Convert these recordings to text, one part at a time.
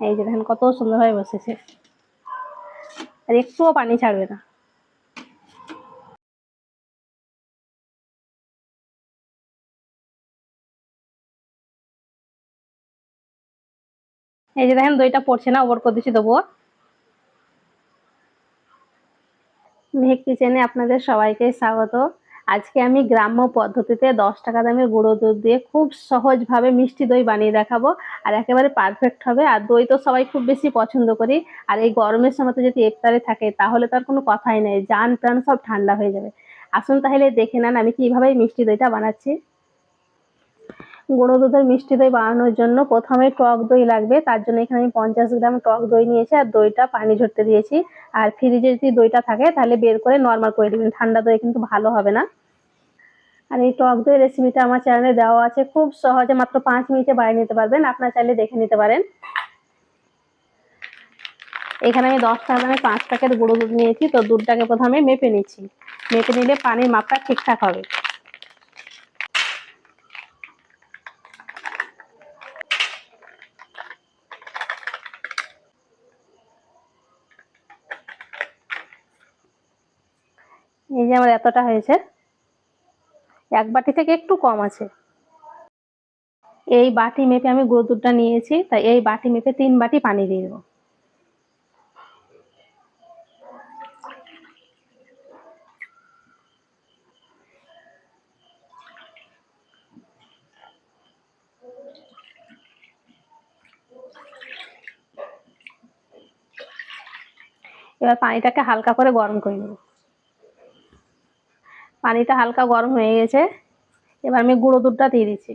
এই যে দেখেন কত সুন্দরভাবে বসেছে। আর একটুও পানি ছাড়বে না। এই যে দেখেন দইটা পড়ছে না, ওপর করে দিচ্ছি দেবো মেহেক কিচেনে আপনাদের সবাইকে স্বাগত। আজকে আমি গ্রাম্য পদ্ধতিতে দশ টাকা দামের গুঁড়ো দুধ দিয়ে খুব সহজভাবে মিষ্টি দই বানিয়ে দেখাবো। আর একেবারে পারফেক্ট হবে। আর দই তো সবাই খুব বেশি পছন্দ করি। আর এই গরমের সময় তো যদি ইফতারে থাকে, তাহলে তার কোনো কথাই নেই। জান প্রাণ সব ঠান্ডা হয়ে যাবে। আসুন তাহলে দেখে নেন আমি কীভাবে মিষ্টি দইটা বানাচ্ছি। গুঁড়ো দুধের মিষ্টি দই বানানোর জন্য প্রথমে টক দই লাগবে। তার জন্য এখানে আমি পঞ্চাশ গ্রাম টক দই নিয়েছি আর দইটা পানি ঝরতে দিয়েছি। আর ফ্রিজে যদি দইটা থাকে, তাহলে বের করে নর্মাল করে দিবেন। ঠান্ডা দই কিন্তু ভালো হবে না। আর এই টক দই রেসিপিটা আমার চ্যানেলে দেওয়া আছে। খুব সহজে মাত্র পাঁচ মিনিটে বানিয়ে নিতে পারবেন। আপনার চাইলে দেখে নিতে পারেন। এখানে আমি দশ দামে পাঁচ প্যাকেট গুঁড়ো দুধ নিয়েছি। তো দুধটাকে প্রথমে মেপে নিচ্ছি। মেপে নিলে পানির মাপটা ঠিকঠাক হবে। এই যে আমার এতটা হয়েছে। এক বাটি থেকে একটু কম আছে। এই বাটি মেপে আমি গুঁড়ো দুধটা নিয়েছি, তাই এই বাটি মেপে তিন বাটি পানি দিয়ে দেবো। এবার পানিটাকে হালকা করে গরম করে নেব। পানিটা হালকা গরম হয়ে গেছে। এবার আমি গুঁড়ো দুধটা দিয়ে দিচ্ছি।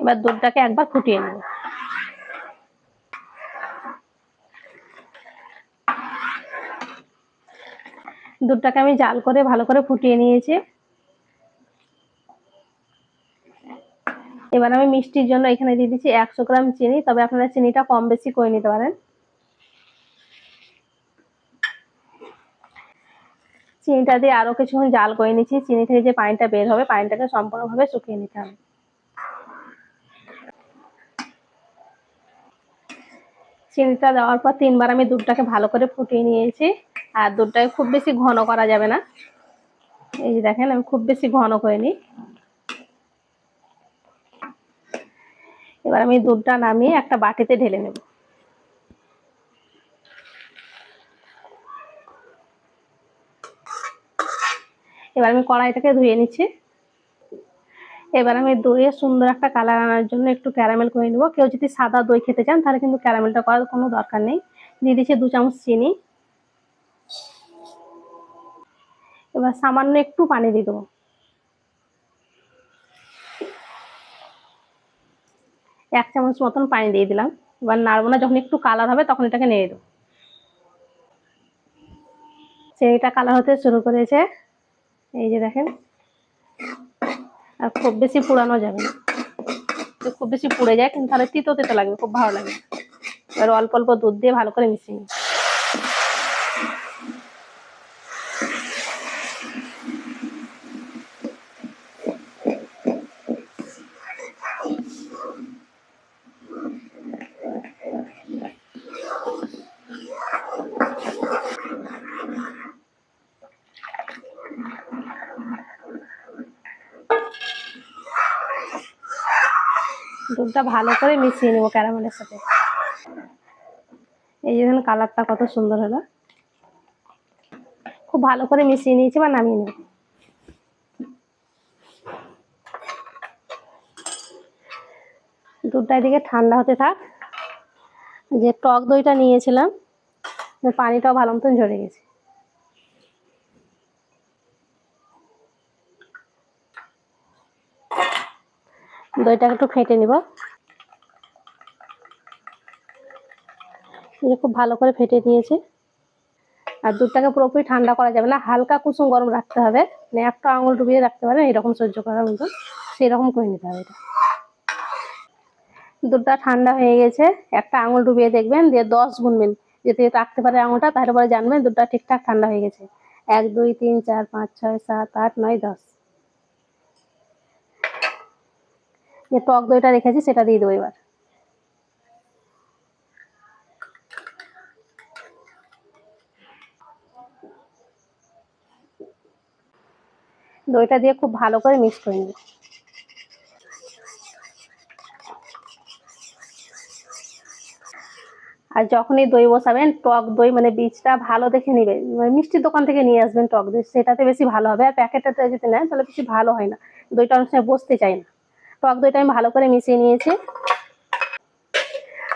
এবার দুধটাকে একবার ফুটিয়ে নেব। দুধটাকে আমি জাল করে ভালো করে ফুটিয়ে নিয়েছি। এবার আমি মিষ্টির জন্য এখানে দিয়ে দিচ্ছি একশো গ্রাম চিনি, তবে আপনারা চিনিটা কম বেশি করে নিতে পারেন। চিনিটা দিয়ে আরও কিছুক্ষণ জাল করে নিচ্ছি, চিনি থেকে যে পানিটা বের হবে, পানিটাকে সম্পূর্ণভাবে শুকিয়ে নিতে হবে। চিনিটা দেওয়ার পর তিনবার আমি দুধটাকে ভালো করে ফুটিয়ে নিয়েছি, আর দুধটাকে খুব বেশি ঘন করা যাবে না। এই যে দেখেন, আমি খুব বেশি ঘন করে নিই। এবার আমি দুধটা নামিয়ে একটা বাটিতে ঢেলে নেব। এবার আমি কড়াইটাকে ধুয়ে নিচ্ছি। এবার আমি দইয়ে সুন্দর একটা কালার আনার জন্য একটু ক্যারামেল করে নেব। কেউ যদি সাদা দই খেতে চান, তাহলে কিন্তু ক্যারামেলটা করার কোনো দরকার নেই। দিয়ে দিচ্ছি দু চামচ চিনি। এবার সামান্য একটু পানি দিয়ে দেবো। এক চামচ মতন পানি দিয়ে দিলাম। এবার নাড়বো না, যখন একটু কালার হবে তখন এটাকে নেড়ে দেবো। সেইটা কালার হতে শুরু করেছে। এই যে দেখেন, আর খুব বেশি পুরানো যাবে না। খুব বেশি পুড়ে যায়, কিন্তু তাহলে তিতো তিতো লাগবে, খুব ভালো লাগে এবার অল্প অল্প দুধ দিয়ে ভালো করে মিশিয়ে দুধটা ভালো করে মিশিয়ে নেব ক্যারামেলের সাথে। এই যে কালারটা কত সুন্দর হলো। খুব ভালো করে মিশিয়ে নিয়েছি বা নামিয়ে নেব। দুধটা এদিকে ঠান্ডা হতে থাক। যে টক দইটা নিয়েছিলাম পানিটাও ভালো মতন ঝরে গেছে। দইটাকে একটু ফেটে নিব। খুব ভালো করে ফেটে নিয়েছি। আর দুধটাকে পুরোপুরি ঠান্ডা করা যাবে না, হালকা কুসুম গরম রাখতে হবে। মানে একটা আঙুল ডুবিয়ে রাখতে পারেন, এরকম সহ্য করার মতো সেই রকম করে নিতে হবে এটা। দুধটা ঠান্ডা হয়ে গেছে, একটা আঙুল ডুবিয়ে দেখবেন, দিয়ে দশ গুনবেন যেতে যেতে রাখতে পারে আঙুলটা, তাহলে পরে জানবেন দুধটা ঠিকঠাক ঠান্ডা হয়ে গেছে। এক, দুই, তিন, চার, পাঁচ, ছয়, সাত, আট, নয়, দশ। যে টক দইটা রেখেছি, সেটা দিয়ে দেবো এবার। দইটা দিয়ে খুব ভালো করে মিক্স করে নেব। আর যখনই দই বসাবেন, টক দই মানে বীজটা ভালো দেখে নেবেন। মানে মিষ্টির দোকান থেকে নিয়ে আসবেন টক দই, সেটাতে বেশি ভালো হবে। আর প্যাকেটটাতে যদি নেন, তাহলে বেশি ভালো হয় না। দইটা অনেক সময় বসতে চায় না। টক দইটা আমি ভালো করে মিশিয়ে নিয়েছি।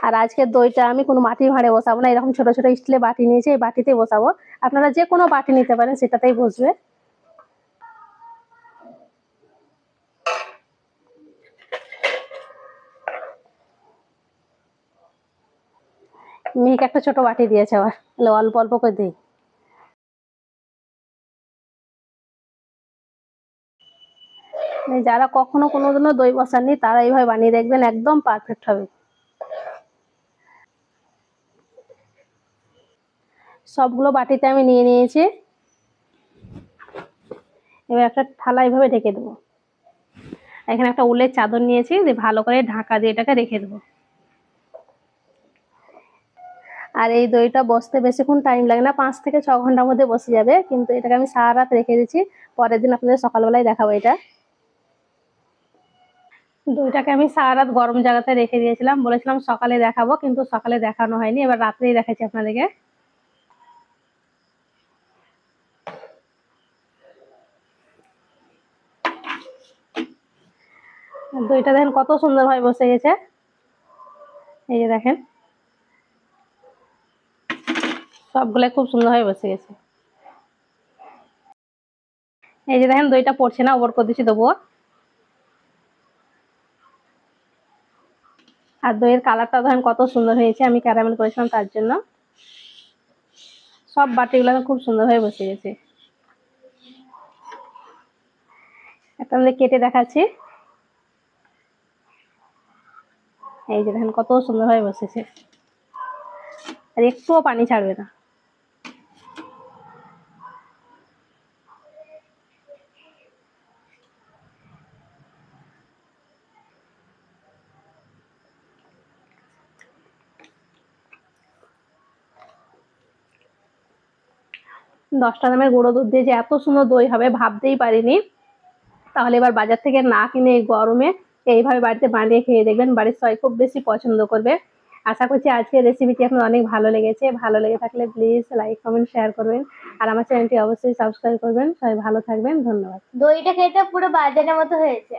আর আজকের দইটা আমি কোনো মাটির ভাঁড়ে বসাবো না, এরকম ছোট ছোট স্টিলের বাটি নিয়েছি, এই বাটিতেই বসাবো। আপনারা যে কোনো বাটি নিতে পারেন, সেটাতেই বসবে। মেয়েকে একটা ছোট বাটি দিয়েছে আবার। অল্প অল্প করে দিই। মানে যারা কখনো কোনোদিনও দই বসাননি, তারা এইভাবে বানিয়ে দেখবেন একদম পারফেক্ট হবে। সবগুলো বাটিতে আমি নিয়ে নিয়েছি। এবার একটা থালা এইভাবে ঢেকে দেবো। এখানে একটা উলের চাদর নিয়েছি, দিয়ে ভালো করে ঢাকা দিয়ে এটাকে রেখে দেবো। আর এই দইটা বসতে বেশিক্ষণ টাইম লাগে না, পাঁচ থেকে ছ ঘণ্টার মধ্যে বসে যাবে, কিন্তু এটাকে আমি সারা রাত রেখে দিচ্ছি। পরের দিন আপনাদের সকালবেলায় দেখাবো এটা। দইটাকে আমি সারা রাত গরম জায়গাতে রেখে দিয়েছিলাম। বলেছিলাম সকালে দেখাবো, কিন্তু সকালে দেখানো হয়নি। এবার রাত্রেই দেখাচ্ছি আপনাদেরকে। দইটা দেখেন কত সুন্দরভাবে বসে গেছে। এই যে দেখেন। সবগুলাই খুব সুন্দর সুন্দরভাবে বসে গেছে। এই যে দেখেন, দইটা পড়ছে না, ওপর করে দিচ্ছি দেবো। আর দইয়ের কালারটা ধরেন কত সুন্দর হয়েছে, আমি ক্যারামেল করেছিলাম তার জন্য। সব বাটিগুলো খুব সুন্দরভাবে বসে গেছে। একটা আমাদের কেটে দেখাচ্ছি। এই যে দেখেন কত সুন্দরভাবে বসেছে। আর একটুও পানি ছাড়বে না। দশটা দামের গুঁড়ো দুধ দিয়ে যে এত সুন্দর দই হবে ভাবতেই পারিনি। তাহলে এবার বাজার থেকে না কিনে এই গরমে এইভাবে বাড়িতে বানিয়ে খেয়ে দেখবেন বাড়ির সবাই খুব বেশি পছন্দ করবে। আশা করছি আজকের রেসিপিটি আপনার অনেক ভালো লেগেছে। ভালো লেগে থাকলে প্লিজ লাইক কমেন্ট শেয়ার করবেন। আর আমার চ্যানেলটি অবশ্যই সাবস্ক্রাইব করবেন। সবাই ভালো থাকবেন। ধন্যবাদ। দইটা খেতে পুরো বাজারের মতো হয়েছে।